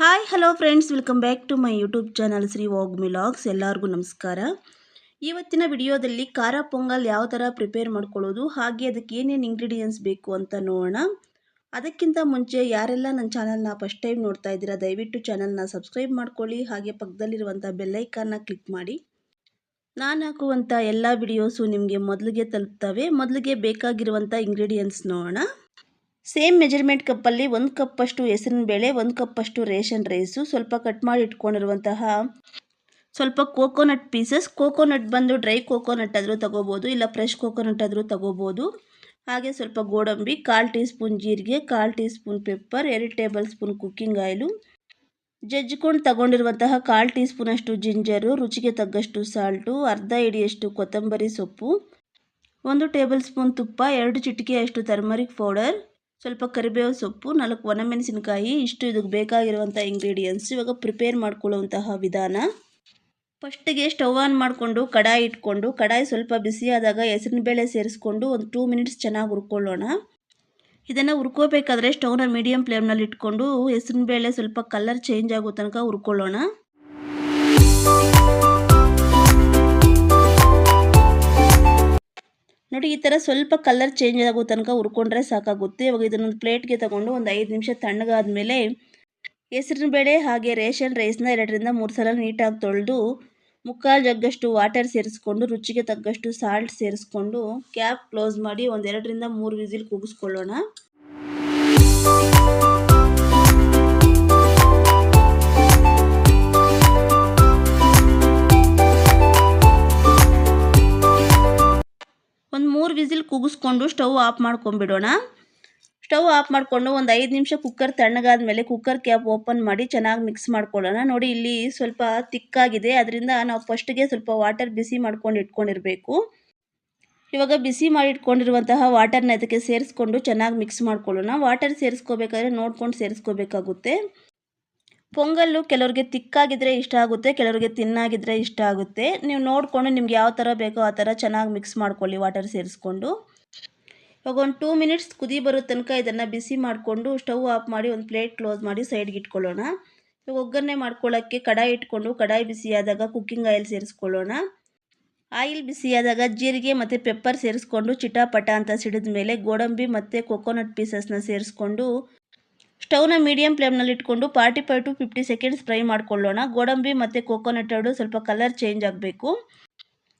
Hi hello friends welcome back to my YouTube channel Shri ವಾಗ್ ಮಿಲಾಗ್ಸ್ ಎಲ್ಲರಿಗೂ ನಮಸ್ಕಾರ. ಇವತ್ತಿನ ವಿಡಿಯೋದಲ್ಲಿ ಖಾರ ಪೊಂಗಲ್ ಯಾವ ಥರ ಪ್ರಿಪೇರ್ ಮಾಡ್ಕೊಳ್ಳೋದು, ಹಾಗೆ ಅದಕ್ಕೆ ಏನೇನು ಇಂಗ್ರೀಡಿಯೆಂಟ್ಸ್ ಬೇಕು ಅಂತ ನೋಡೋಣ. ಅದಕ್ಕಿಂತ ಮುಂಚೆ ಯಾರೆಲ್ಲ ನನ್ನ ಚಾನಲ್ನ ಫಸ್ಟ್ ಟೈಮ್ ನೋಡ್ತಾ ಇದ್ದೀರಾ, ದಯವಿಟ್ಟು ಚಾನಲ್ನ ಸಬ್ಸ್ಕ್ರೈಬ್ ಮಾಡ್ಕೊಳ್ಳಿ, ಹಾಗೆ ಪಕ್ಕದಲ್ಲಿರುವಂಥ ಬೆಲ್ಲೈಕಾನ್ನ ಕ್ಲಿಕ್ ಮಾಡಿ. ನಾನು ಹಾಕುವಂಥ ಎಲ್ಲ ವಿಡಿಯೋಸು ನಿಮಗೆ ಮೊದಲಿಗೆ ತಲುಪ್ತವೆ. ಮೊದಲಿಗೆ ಬೇಕಾಗಿರುವಂಥ ಇಂಗ್ರೀಡಿಯೆಂಟ್ಸ್ ನೋಡೋಣ. ಸೇಮ್ ಮೆಜರ್ಮೆಂಟ್ ಕಪ್ಪಲ್ಲಿ ಒಂದು ಕಪ್ಪಷ್ಟು ಹೆಸರಿನ ಬೇಳೆ, ಒಂದು ಕಪ್ಪಷ್ಟು ರೇಷನ್ ರೈಸು, ಸ್ವಲ್ಪ ಕಟ್ ಮಾಡಿ ಇಟ್ಕೊಂಡಿರುವಂತಹ ಸ್ವಲ್ಪ ಕೋಕೋನಟ್ ಪೀಸಸ್ ಕೋಕೋನಟ್ ಬಂದು ಡ್ರೈ ಕೋಕೋನಟ್ ಆದರೂ ತಗೋಬೋದು, ಇಲ್ಲ ಫ್ರೆಶ್ ಕೋಕೋನಟ್ ಆದರೂ ತಗೋಬೋದು. ಹಾಗೆ ಸ್ವಲ್ಪ ಗೋಡಂಬಿ, ಕಾಲು ಟೀ ಸ್ಪೂನ್ ಜೀರಿಗೆ, ಕಾಲು ಟೀ ಸ್ಪೂನ್ ಪೆಪ್ಪರ್ ಎರಡು ಟೇಬಲ್ ಸ್ಪೂನ್ ಕುಕ್ಕಿಂಗ್ ಆಯಿಲು ಜಜ್ಜಿಕೊಂಡು ತಗೊಂಡಿರುವಂತಹ ಕಾಲು ಟೀ ಸ್ಪೂನಷ್ಟು ಜಿಂಜರು ರುಚಿಗೆ ತಗ್ಗಷ್ಟು ಸಾಲ್ಟು ಅರ್ಧ ಇಡಿಯಷ್ಟು ಕೊತ್ತಂಬರಿ ಸೊಪ್ಪು, ಒಂದು ಟೇಬಲ್ ಸ್ಪೂನ್ ತುಪ್ಪ, ಎರಡು ಚಿಟಿಕೆಯಷ್ಟು ಟರ್ಮರಿಕ್ ಪೌಡರ್ ಸ್ವಲ್ಪ ಕರಿಬೇವು ಸೊಪ್ಪು, ನಾಲ್ಕು ಒಣಮೆಣಸಿನಕಾಯಿ, ಇಷ್ಟು ಇದಕ್ಕೆ ಬೇಕಾಗಿರುವಂಥ ಇಂಗ್ರೀಡಿಯೆಂಟ್ಸ್ ಇವಾಗ ಪ್ರಿಪೇರ್ ಮಾಡ್ಕೊಳ್ಳುವಂತಹ ವಿಧಾನ. ಫಸ್ಟಿಗೆ ಸ್ಟವ್ ಆನ್ ಮಾಡಿಕೊಂಡು, ಕಡಾಯಿ ಇಟ್ಕೊಂಡು, ಕಡಾಯಿ ಸ್ವಲ್ಪ ಬಿಸಿಯಾದಾಗ ಹೆಸರಿನ ಬೇಳೆ ಸೇರಿಸ್ಕೊಂಡು ಒಂದು ಟೂ ಮಿನಿಟ್ಸ್ ಚೆನ್ನಾಗಿ ಹುರ್ಕೊಳ್ಳೋಣ. ಇದನ್ನು ಹುರ್ಕೋಬೇಕಾದ್ರೆ ಸ್ಟವ್ನ ಮೀಡಿಯಮ್ ಫ್ಲೇಮ್ನಲ್ಲಿ ಇಟ್ಕೊಂಡು ಬೇಳೆ ಸ್ವಲ್ಪ ಕಲರ್ ಚೇಂಜ್ ಆಗೋ ತನಕ ಹುರ್ಕೊಳ್ಳೋಣ. ನೋಡಿ, ಈ ಥರ ಸ್ವಲ್ಪ ಕಲರ್ ಚೇಂಜ್ ಆಗೋ ತನಕ ಹುರ್ಕೊಂಡ್ರೆ ಸಾಕಾಗುತ್ತೆ. ಇವಾಗ ಇದನ್ನೊಂದು ಪ್ಲೇಟ್ಗೆ ತಗೊಂಡು ಒಂದು ಐದು ನಿಮಿಷ ತಣ್ಣಗಾದ್ಮೇಲೆ ಹೆಸರಿನ ಬೇಳೆ ಹಾಗೆ ರೇಷನ್ ರೈಸ್ನ ಎರಡರಿಂದ ಮೂರು ಸಲ ನೀಟಾಗಿ ತೊಳೆದು ಮುಕ್ಕಾಲು ಜಗ್ಗಷ್ಟು ವಾಟರ್ ಸೇರಿಸ್ಕೊಂಡು, ರುಚಿಗೆ ತಕ್ಕಷ್ಟು ಸಾಲ್ಟ್ ಸೇರಿಸ್ಕೊಂಡು ಕ್ಯಾಪ್ ಕ್ಲೋಸ್ ಮಾಡಿ ಒಂದೆರಡರಿಂದ ಮೂರು ವಿಸಿಲ್ ಕೂಗಿಸ್ಕೊಳ್ಳೋಣ. ಕೂಗಿಸ್ಕೊಂಡು ಸ್ಟವ್ ಆಫ್ ಮಾಡ್ಕೊಂಡ್ಬಿಡೋಣ. ಸ್ಟವ್ ಆಫ್ ಮಾಡಿಕೊಂಡು ಒಂದು ಐದು ನಿಮಿಷ ಕುಕ್ಕರ್ ತಣ್ಣಗಾದ ಮೇಲೆ ಕುಕ್ಕರ್ ಕ್ಯಾಪ್ ಓಪನ್ ಮಾಡಿ ಚೆನ್ನಾಗಿ ಮಿಕ್ಸ್ ಮಾಡ್ಕೊಳ್ಳೋಣ. ನೋಡಿ ಇಲ್ಲಿ ಸ್ವಲ್ಪ ತಿಕ್ಕಾಗಿದೆ. ಅದರಿಂದ ನಾವು ಫಸ್ಟ್ಗೆ ಸ್ವಲ್ಪ ವಾಟರ್ ಬಿಸಿ ಮಾಡ್ಕೊಂಡು ಇಟ್ಕೊಂಡಿರಬೇಕು. ಇವಾಗ ಬಿಸಿ ಮಾಡಿ ಇಟ್ಕೊಂಡಿರುವಂತಹ ವಾಟರ್ನ ಅದಕ್ಕೆ ಸೇರಿಸ್ಕೊಂಡು ಚೆನ್ನಾಗಿ ಮಿಕ್ಸ್ ಮಾಡ್ಕೊಳ್ಳೋಣ. ವಾಟರ್ ಸೇರಿಸ್ಕೋಬೇಕಾದ್ರೆ ನೋಡ್ಕೊಂಡು ಸೇರಿಸ್ಕೋಬೇಕಾಗುತ್ತೆ. ಪೊಂಗಲ್ಲು ಕೆಲವರಿಗೆ ತಿಕ್ಕಾಗಿದ್ದರೆ ಇಷ್ಟ ಆಗುತ್ತೆ, ಕೆಲವರಿಗೆ ತಿನ್ನಾಗಿದ್ದರೆ ಇಷ್ಟ ಆಗುತ್ತೆ. ನೀವು ನೋಡಿಕೊಂಡು ನಿಮ್ಗೆ ಯಾವ ಥರ ಬೇಕೋ ಆ ಥರ ಚೆನ್ನಾಗಿ ಮಿಕ್ಸ್ ಮಾಡ್ಕೊಳ್ಳಿ ವಾಟರ್ ಸೇರಿಸ್ಕೊಂಡು. ಇವಾಗ ಒಂದು ಟೂ ಮಿನಿಟ್ಸ್ ಕುದಿ ಬರೋ ತನಕ ಇದನ್ನು ಬಿಸಿ ಮಾಡಿಕೊಂಡು ಸ್ಟವ್ ಆಫ್ ಮಾಡಿ ಒಂದು ಪ್ಲೇಟ್ ಕ್ಲೋಸ್ ಮಾಡಿ ಸೈಡ್ಗೆ ಇಟ್ಕೊಳ್ಳೋಣ. ಇವಾಗ ಒಗ್ಗರಣೆ ಮಾಡ್ಕೊಳ್ಳೋಕ್ಕೆ ಕಡಾಯಿ ಇಟ್ಕೊಂಡು ಕಡಾಯಿ ಬಿಸಿಯಾದಾಗ ಕುಕ್ಕಿಂಗ್ ಆಯಿಲ್ ಸೇರಿಸ್ಕೊಳ್ಳೋಣ. ಆಯಿಲ್ ಬಿಸಿಯಾದಾಗ ಜೀರಿಗೆ ಮತ್ತು ಪೆಪ್ಪರ್ ಸೇರಿಸ್ಕೊಂಡು ಚಿಟಾಪಟ ಅಂತ ಸಿಡಿದ ಮೇಲೆ ಗೋಡಂಬಿ ಮತ್ತು ಕೊಕೊನಟ್ ಪೀಸಸ್ನ ಸೇರಿಸ್ಕೊಂಡು ಸ್ಟವ್ನ ಮೀಡಿಯಂ ಫ್ಲೇಮ್ನಲ್ಲಿ ಇಟ್ಕೊಂಡು forty five to fifty seconds fry ಮಾಡ್ಕೊಳ್ಳೋಣ. ಗೋಡಂಬಿ ಮತ್ತು ಕೋಕೋನಟ್ ಎರಡು ಸ್ವಲ್ಪ ಕಲರ್ ಚೇಂಜ್ ಆಗಬೇಕು.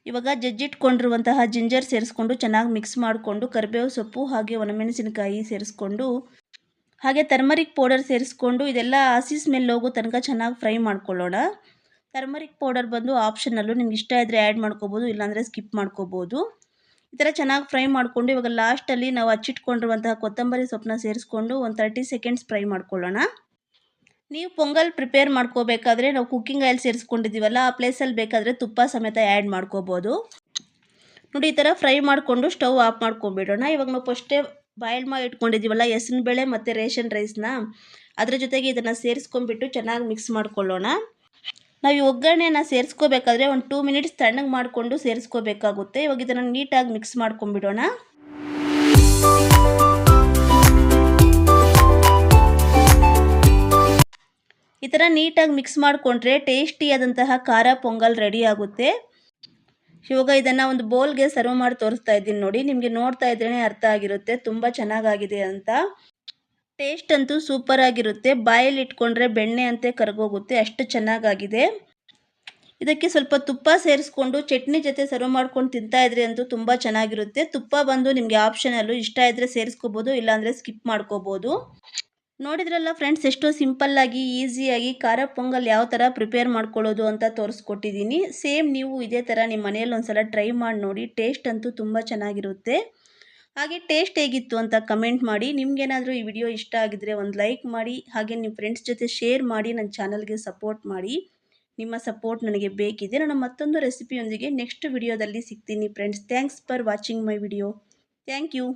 ಇವಾಗ ಜಜ್ಜಿಟ್ಕೊಂಡಿರುವಂತಹ ಜಿಂಜರ್ ಸೇರಿಸ್ಕೊಂಡು ಚೆನ್ನಾಗಿ ಮಿಕ್ಸ್ ಮಾಡಿಕೊಂಡು ಕರಿಬೇವು ಸೊಪ್ಪು ಹಾಗೆ ಒಣಮೆಣಸಿನಕಾಯಿ ಸೇರಿಸ್ಕೊಂಡು, ಹಾಗೆ ಟರ್ಮರಿಕ್ ಪೌಡರ್ ಸೇರಿಸ್ಕೊಂಡು ಇದೆಲ್ಲ ಹಸಿ ಸ್ಮೆಲ್ ಹೋಗೋ ತನಕ ಚೆನ್ನಾಗಿ ಫ್ರೈ ಮಾಡ್ಕೊಳ್ಳೋಣ. ಟರ್ಮರಿಕ್ ಪೌಡರ್ ಬಂದು ಆಪ್ಷನಲ್ಲು ನಿಮ್ಗೆ ಇಷ್ಟ ಇದ್ದರೆ ಆ್ಯಡ್ ಮಾಡ್ಕೋಬೋದು, ಇಲ್ಲಾಂದರೆ ಸ್ಕಿಪ್ ಮಾಡ್ಕೋಬೋದು. ಈ ಥರ ಚೆನ್ನಾಗಿ ಫ್ರೈ ಮಾಡಿಕೊಂಡು ಇವಾಗ ಲಾಸ್ಟಲ್ಲಿ ನಾವು ಹಚ್ಚಿಟ್ಕೊಂಡಿರುವಂತಹ ಕೊತ್ತಂಬರಿ ಸೊಪ್ಪನ್ನ ಸೇರಿಸ್ಕೊಂಡು ಒಂದು ತರ್ಟಿ ಸೆಕೆಂಡ್ಸ್ ಫ್ರೈ ಮಾಡ್ಕೊಳ್ಳೋಣ. ನೀವು ಪೊಂಗಲ್ ಪ್ರಿಪೇರ್ ಮಾಡ್ಕೋಬೇಕಾದ್ರೆ ನಾವು ಕುಕ್ಕಿಂಗ್ ಆಯಿಲ್ ಸೇರಿಸ್ಕೊಂಡಿದ್ದೀವಲ್ಲ, ಆ ಪ್ಲೇಸಲ್ಲಿ ಬೇಕಾದರೆ ತುಪ್ಪ ಸಮೇತ ಆ್ಯಡ್ ಮಾಡ್ಕೋಬೋದು. ನೋಡಿ ಈ ಥರ ಫ್ರೈ ಮಾಡಿಕೊಂಡು ಸ್ಟವ್ ಆಫ್ ಮಾಡ್ಕೊಂಬಿಡೋಣ ಇವಾಗ ನಾವು ಫಸ್ಟೇ ಬಾಯ್ಲ್ ಮಾಡಿ ಇಟ್ಕೊಂಡಿದ್ದೀವಲ್ಲ ಹೆಸರು ಬೇಳೆ ಮತ್ತು ರೇಷನ್ ರೈಸ್ನ ಅದರ ಜೊತೆಗೆ ಇದನ್ನು ಸೇರಿಸ್ಕೊಂಡ್ಬಿಟ್ಟು ಚೆನ್ನಾಗಿ ಮಿಕ್ಸ್ ಮಾಡ್ಕೊಳ್ಳೋಣ. ನಾವು ಈ ಒಗ್ಗರಣೆನ ಸೇರಿಸ್ಕೋಬೇಕಾದ್ರೆ ಒಂದು ಟೂ ಮಿನಿಟ್ಸ್ ತಣ್ಣಗೆ ಮಾಡಿಕೊಂಡು ಸೇರಿಸ್ಕೋಬೇಕಾಗುತ್ತೆ. ಇವಾಗ ಇದನ್ನು ನೀಟಾಗಿ ಮಿಕ್ಸ್ ಮಾಡ್ಕೊಂಡ್ಬಿಡೋಣ. ಈ ಥರ ನೀಟಾಗಿ ಮಿಕ್ಸ್ ಮಾಡಿಕೊಂಡ್ರೆ ಟೇಸ್ಟಿಯಾದಂತಹ ಖಾರ ಪೊಂಗಲ್ ರೆಡಿ ಆಗುತ್ತೆ. ಇವಾಗ ಇದನ್ನು ಒಂದು ಬೌಲ್ಗೆ ಸರ್ವ್ ಮಾಡಿ ತೋರಿಸ್ತಾ ಇದ್ದೀನಿ ನೋಡಿ. ನಿಮಗೆ ನೋಡ್ತಾ ಇದ್ರೇ ಅರ್ಥ ಆಗಿರುತ್ತೆ. ತುಂಬ ಚೆನ್ನಾಗಾಗಿದೆ ಅಂತ. ಟೇಸ್ಟ್ ಅಂತೂ ಸೂಪರ್ ಆಗಿರುತ್ತೆ. ಬಾಯಲ್ಲಿ ಇಟ್ಕೊಂಡ್ರೆ ಬೆಣ್ಣೆ ಅಂತೆ ಕರಗೋಗುತ್ತೆ. ಅಷ್ಟು ಚೆನ್ನಾಗಾಗಿದೆ. ಇದಕ್ಕೆ ಸ್ವಲ್ಪ ತುಪ್ಪ ಸೇರಿಸ್ಕೊಂಡು ಚಟ್ನಿ ಜೊತೆ ಸರ್ವ್ ಮಾಡ್ಕೊಂಡು ತಿಂತಾ ಇದ್ರೆ ಅಂತೂ ತುಂಬ ಚೆನ್ನಾಗಿರುತ್ತೆ. ತುಪ್ಪ ಬಂದು ನಿಮಗೆ ಆಪ್ಷನಲ್ಲು ಇಷ್ಟ ಇದ್ದರೆ ಸೇರಿಸ್ಕೋಬೋದು, ಇಲ್ಲಾಂದರೆ ಸ್ಕಿಪ್ ಮಾಡ್ಕೋಬೋದು. ನೋಡಿದ್ರಲ್ಲ ಫ್ರೆಂಡ್ಸ್ ಎಷ್ಟೋ ಸಿಂಪಲ್ಲಾಗಿ ಈಸಿಯಾಗಿ ಖಾರ ಪೊಂಗಲ್ ಯಾವ ಥರ ಪ್ರಿಪೇರ್ ಮಾಡ್ಕೊಳ್ಳೋದು ಅಂತ ತೋರಿಸ್ಕೊಟ್ಟಿದ್ದೀನಿ. ಸೇಮ್ ನೀವು ಇದೇ ಥರ ನಿಮ್ಮ ಮನೆಯಲ್ಲಿ ಒಂದ್ಸಲ ಟ್ರೈ ಮಾಡಿ ನೋಡಿ. ಟೇಸ್ಟ್ ಅಂತೂ ತುಂಬ ಚೆನ್ನಾಗಿರುತ್ತೆ. ಹಾಗೆ ಟೇಸ್ಟ್ ಹೇಗಿತ್ತು ಅಂತ ಕಮೆಂಟ್ ಮಾಡಿ. ನಿಮಗೇನಾದರೂ ಈ ವಿಡಿಯೋ ಇಷ್ಟ ಆಗಿದ್ರೆ ಒಂದು ಲೈಕ್ ಮಾಡಿ. ಹಾಗೆ ನಿಮ್ಮ ಫ್ರೆಂಡ್ಸ್ ಜೊತೆ ಶೇರ್ ಮಾಡಿ ನನ್ನ ಚಾನಲ್ಗೆ ಸಪೋರ್ಟ್ ಮಾಡಿ. ನಿಮ್ಮ ಸಪೋರ್ಟ್ ನನಗೆ ಬೇಕಿದೆ. ನಾನು ಮತ್ತೊಂದು ರೆಸಿಪಿಯೊಂದಿಗೆ ನೆಕ್ಸ್ಟ್ ವಿಡಿಯೋದಲ್ಲಿ ಸಿಗ್ತೀನಿ friends thanks for watching my video thank you